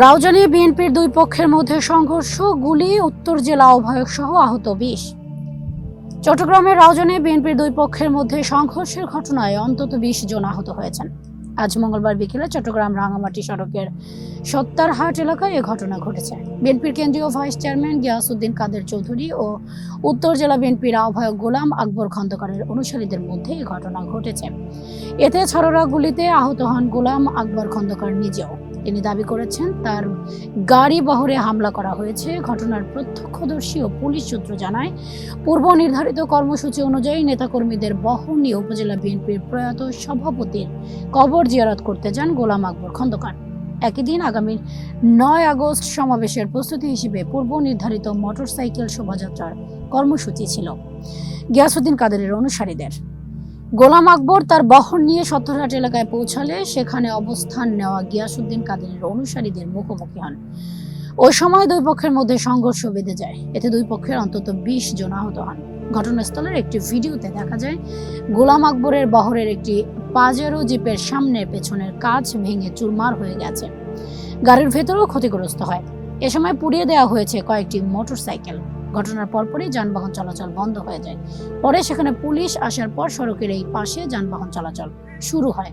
রাউজানে বিএনপির দুই পক্ষের মধ্যে সংঘর্ষ, গুলি, উত্তর জেলা আহ্বায়ক সহ আহত বিশ। চট্টগ্রামের রাউজানে বিএনপির দুই পক্ষের মধ্যে সংঘর্ষের ঘটনায় অন্তত বিশ জন আহত হয়েছেন। আজ মঙ্গলবার বিকেলে চট্টগ্রাম রাঙামাটি সড়কের সত্তারহাট এলাকায় এ ঘটনা ঘটেছে। বিএনপির কেন্দ্রীয় ভাইস চেয়ারম্যান গিয়াসউদ্দিন কাদের চৌধুরী ও উত্তর জেলা বিএনপির আহ্বায়ক গোলাম আকবর খন্দকারের অনুসারীদের মধ্যে এ ঘটনা ঘটেছে। এতে ছড়রা গুলিতে আহত হন গোলাম আকবর খন্দকার নিজেও। তিনি দাবি করেছেন, তার গাড়ি বহরে হামলা করা হয়েছে। ঘটনার প্রত্যক্ষদর্শী ও পুলিশ সূত্র জানায়, পূর্ব নির্ধারিত কর্মসূচি অনুযায়ী নেতাকর্মীদের বহর নিয়ে উপজেলা বিএনপির প্রয়াত সভাপতির কবর জিয়ারত করতে যান গোলাম আকবর খন্দকার। একই দিন আগামী নয় আগস্ট সমাবেশের প্রস্তুতি হিসেবে পূর্ব নির্ধারিত মোটরসাইকেল শোভাযাত্রার কর্মসূচি ছিল। গিয়াসুদ্দিন কাদেরের অনুসারীদের গোলাম আকবর তার বহর নিয়ে সত্তরহাট এলাকায় পৌঁছালে সেখানে অবস্থান নেওয়া গিয়াসুদ্দিন কাদেরের অনুসারীদের মুখোমুখি হন। ওই সময় দুই পক্ষের মধ্যে সংঘর্ষ বেঁধে যায়। এতে দুই পক্ষের অন্তত বিশ জন আহত হন। ঘটনাস্থলের একটি ভিডিওতে দেখা যায়, গোলাম আকবরের বহরের একটি পাজেরো জিপের সামনে পেছনের কাজ ভেঙে চুরমার হয়ে গেছে। গাড়ির ভেতরেও ক্ষতিগ্রস্ত হয়। এ সময় পুড়িয়ে দেওয়া হয়েছে কয়েকটি মোটরসাইকেল। ঘটনার পরপরই যানবাহন চলাচল বন্ধ হয়ে যায়। পরে সেখানে পুলিশ আসার পর সড়কের এই পাশে যানবাহন চলাচল শুরু হয়।